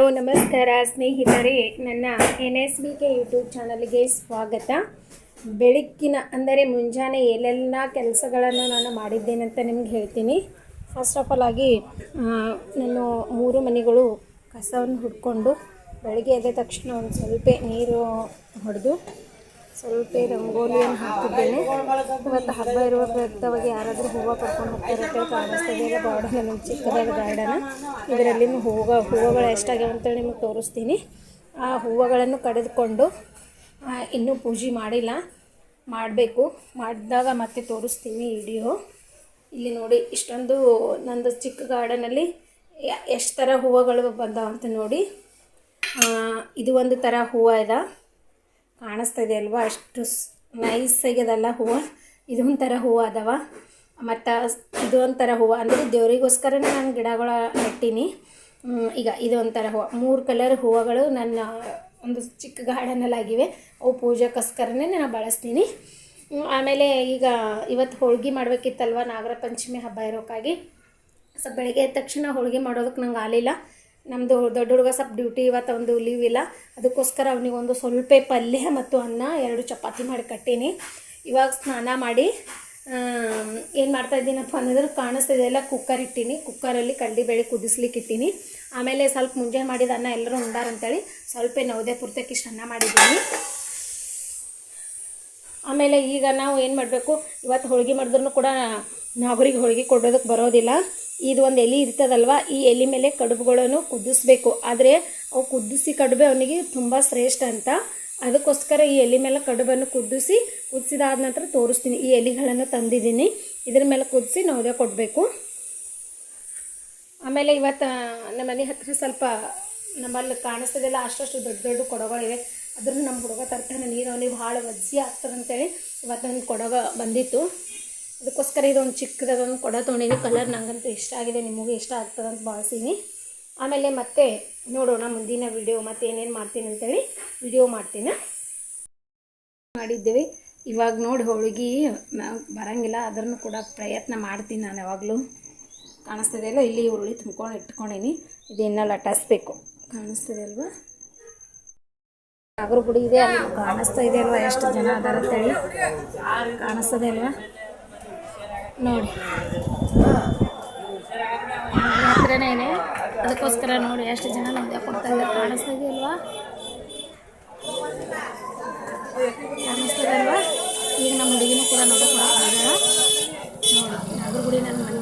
Hello, ನಮಸ್ಕಾರ ಸ್ನೇಹಿತರೆ. ನನ್ನ N S B K YouTube ಚಾನಲ್ಗೆ ಸ್ವಾಗತ. ಬೆಳಗ್ಗಿನ, ಅಂದರೆ ಮುಂಜಾನೆ ಏನೆಲ್ಲ ಕೆಲಸಗಳನ್ನು ನಾನು ಮಾಡಿದ್ದೇನೆ ಅಂತ ನಿಮ್ಗೆ ಹೇಳ್ತೀನಿ. ಫಸ್ಟ್ ಆಫ್ ಆಲ್ ಆಗಿ ನಾನು ಮೂರು ಮನೆಗಳು ಕಸವನ್ನು ಹುಡ್ಕೊಂಡು ಬೆಳಗ್ಗೆ ಎದ್ದ ತಕ್ಷಣ ಒಂದು ಸ್ವಲ್ಪ ನೀರು ಹೊಡೆದು ಸ್ವಲ್ಪ ರಂಗೋಲಿಯನ್ನು ಹಾಕಿದ್ದೇನೆ. ಇವತ್ತು ಹಬ್ಬ ಇರುವ ಪ್ರಯುಕ್ತವಾಗಿ ಯಾರಾದರೂ ಹೂವು ಕರ್ಕೊಂಡು ಹೋಗ್ತಾರೆ ಕಾಣಿಸ್ತದೆ ಇಲ್ಲ ಗಾರ್ಡನ್ ನಮ್ಮ ಚಿಕ್ಕದಾದ ಗಾರ್ಡನ್. ಇದರಲ್ಲಿ ಹೂವು, ಹೂವುಗಳು ಎಷ್ಟಾಗ್ಯಾವ ಅಂತೇಳಿ ನಿಮಗೆ ತೋರಿಸ್ತೀನಿ. ಆ ಹೂವುಗಳನ್ನು ಕಡಿದುಕೊಂಡು ಇನ್ನೂ ಪೂಜೆ ಮಾಡಿಲ್ಲ. ಮಾಡಬೇಕು. ಮಾಡಿದಾಗ ಮತ್ತೆ ತೋರಿಸ್ತೀನಿ ವಿಡಿಯೋ. ಇಲ್ಲಿ ನೋಡಿ, ಇಷ್ಟೊಂದು ನಂದು ಚಿಕ್ಕ ಗಾರ್ಡನಲ್ಲಿ ಎಷ್ಟು ಥರ ಹೂವುಗಳು ಬಂದಾವಂತ ನೋಡಿ. ಇದು ಒಂದು ಥರ ಹೂವು ಇದೆ. ಕಾಣಿಸ್ತಾ ಇದೆ ಅಲ್ವಾ? ಅಷ್ಟು ನೈಸ್ ಆಗ್ಯದಲ್ಲ ಹೂವು. ಇದೊಂಥರ ಹೂವು ಅದಾವ? ಮತ್ತು ಇದು ಒಂಥರ ಹೂವು. ಅಂದರೆ ದೇವರಿಗೋಸ್ಕರನೇ ನಾನು ಗಿಡಗಳ ನೆಟ್ಟೀನಿ. ಈಗ ಇದು ಒಂಥರ ಹೂವು. ಮೂರು ಕಲರ್ ಹೂವುಗಳು ನನ್ನ ಒಂದು ಚಿಕ್ಕ ಗಾರ್ಡನಲ್ಲಿ ಆಗಿವೆ ಅವು ಪೂಜೆಗೋಸ್ಕರನೇ ನಾನು ಬಳಸ್ತೀನಿ. ಆಮೇಲೆ ಈಗ ಇವತ್ತು ಹೋಳ್ಗೆ ಮಾಡಬೇಕಿತ್ತಲ್ವ? ನಾಗರ ಪಂಚಮಿ ಹಬ್ಬ ಇರೋಕ್ಕಾಗಿ. ಸೊ, ಬೆಳಗ್ಗೆ ಎದ್ದ ತಕ್ಷಣ ಹೋಳಿಗೆ ಮಾಡೋದಕ್ಕೆ ನಂಗೆ ಆಗಲಿಲ್ಲ. ನಮ್ಮದು ದೊಡ್ಡ ಹುಡುಗ ಸ್ವಲ್ಪ ಡ್ಯೂಟಿ ಇವತ್ತು ಒಂದು ಲೀವ್ ಇಲ್ಲ. ಅದಕ್ಕೋಸ್ಕರ ಅವನಿಗೆ ಒಂದು ಸ್ವಲ್ಪ ಪಲ್ಯ ಮತ್ತು ಅನ್ನ ಎರಡು ಚಪಾತಿ ಮಾಡಿ ಕಟ್ಟೀನಿ. ಇವಾಗ ಸ್ನಾನ ಮಾಡಿ ಏನು ಮಾಡ್ತಾ ಇದ್ದೀನಪ್ಪ ಅನ್ನೋದ್ರೆ ಕಾಣಿಸ್ತಿದೆ ಎಲ್ಲ ಕುಕ್ಕರ್ ಇಟ್ಟೀನಿ. ಕುಕ್ಕರಲ್ಲಿ ಕಡ್ಲಿಬೇಳೆ ಕುದಿಸ್ಲಿಕ್ಕೆ ಇಟ್ಟೀನಿ. ಆಮೇಲೆ ಸ್ವಲ್ಪ ಮುಂಜಾನೆ ಮಾಡಿದ ಅನ್ನ ಎಲ್ಲರೂ ಉಂಡಾರಂತೇಳಿ ಸ್ವಲ್ಪ ನವದೆ ಪುರ್ತಕ್ಕೆ ಇಷ್ಟು ಅನ್ನ ಮಾಡಿದ್ದೀನಿ. ಆಮೇಲೆ ಈಗ ನಾವು ಏನು ಮಾಡಬೇಕು? ಇವತ್ತು ಹೋಳಿಗೆ ಮಾಡಿದ್ರು ಕೂಡ ನಾಗರಿಗೆ ಹೋಳಿಗೆ ಕೊಡೋದಕ್ಕೆ ಬರೋದಿಲ್ಲ. ಇದು ಒಂದು ಎಲೆ ಇರ್ತದಲ್ವ? ಈ ಎಲೆ ಮೇಲೆ ಕಡುಬುಗಳನ್ನು ಕುದಿಸ್ಬೇಕು. ಆದರೆ ಅವು ಕುದಿಸಿ ಕಡುಬೆ ಅವನಿಗೆ ತುಂಬ ಶ್ರೇಷ್ಠ ಅಂತ. ಅದಕ್ಕೋಸ್ಕರ ಈ ಎಲೆ ಮೇಲೆ ಕಡುಬನ್ನು ಕುದಿಸಿ, ಕುದಿಸಿದಾದ ನಂತರ ತೋರಿಸ್ತೀನಿ. ಈ ಎಲೆಗಳನ್ನು ತಂದಿದ್ದೀನಿ. ಇದ್ರ ಮೇಲೆ ಕುದಿಸಿ ನವದೆ ಕೊಡಬೇಕು. ಆಮೇಲೆ ಇವತ್ತು ನಮ್ಮ ಮನೆ ಹತ್ತಿರ ಸ್ವಲ್ಪ ನಮ್ಮಲ್ಲಿ ಕಾಣಿಸ್ತದೆಲ್ಲ ಅಷ್ಟಷ್ಟು ದೊಡ್ಡ ದೊಡ್ಡ ಕೊಡಗಳಿವೆ. ಅದ್ರೂ ನಮ್ಮ ಹುಡುಗ ತರ್ತಾನೆ ನೀರು, ಅವನಿಗೆ ಭಾಳ ವಜ್ಜಿ ಆಗ್ತದಂತೇಳಿ ಇವತ್ತು ನನ್ನ ಕೊಡಗ ಬಂದಿತ್ತು. ಅದಕ್ಕೋಸ್ಕರ ಇದೊಂದು ಚಿಕ್ಕದಾದೊಂದು ಕೊಡ ತೊಗೊಂಡಿದ್ದು ಕಲರ್ ನನಗಂತೂ ಇಷ್ಟ ಆಗಿದೆ. ನಿಮಗೂ ಇಷ್ಟ ಆಗ್ತದಂತ ಭಾವಿಸೀನಿ ಆಮೇಲೆ ಮತ್ತೆ ನೋಡೋಣ ಮುಂದಿನ ವಿಡಿಯೋ ಮತ್ತೆ ಏನೇನು ಮಾಡ್ತೀನಿ ಅಂತೇಳಿ ವಿಡಿಯೋ ಮಾಡ್ತೀನಿ. ಮಾಡಿದ್ದೇವೆ. ಇವಾಗ ನೋಡಿ ಹೋಳಿಗೆ ಬರೋಂಗಿಲ್ಲ. ಅದನ್ನು ಕೂಡ ಪ್ರಯತ್ನ ಮಾಡ್ತೀನಿ ನಾನು ಯಾವಾಗಲೂ. ಕಾಣಿಸ್ತದೆ ಅಲ್ಲ ಇಲ್ಲಿ ಹುರುಳಿ ತುಂಬ್ಕೊಂಡು ಇಟ್ಕೊಂಡೀನಿ. ಇದನ್ನ ಲಟ್ಟಿಸ್ಬೇಕು. ಕಾಣಿಸ್ತದೆ ಅಲ್ವಾ? ಗುಡಿ ಇದೆ. ಅಲ್ಲಿ ಕಾಣಿಸ್ತಾ ಇದೆ ಅಲ್ವಾ? ಎಷ್ಟು ಜನ ಅದಾರ ಅಂತೇಳಿ ಕಾಣಿಸ್ತದೆ ಅಲ್ವಾ? ನೋಡಿ. ಹತ್ರನೇ ಇದೆ. ಅದಕ್ಕೋಸ್ಕರ ನೋಡಿ ಎಷ್ಟು ಜನ ನಮ್ಗೆ ಕೊಡ್ತಾ ಇದ್ದಾರೆ. ಕಾಣಿಸ್ತಾ ಇದೆಯಲ್ವಾ ಕಾಣಿಸ್ತದೆ ಅಲ್ವಾ? ಈಗ ನಮ್ಮ ಹುಡುಗಿನೂ ಕೂಡ ನೋಡಕ್ಕೆ ಕೊಡಕ್ಕೆ ನೋಡಿ ನಾಗರ ಗುಡಿ ನನ್ನ ಮನೆ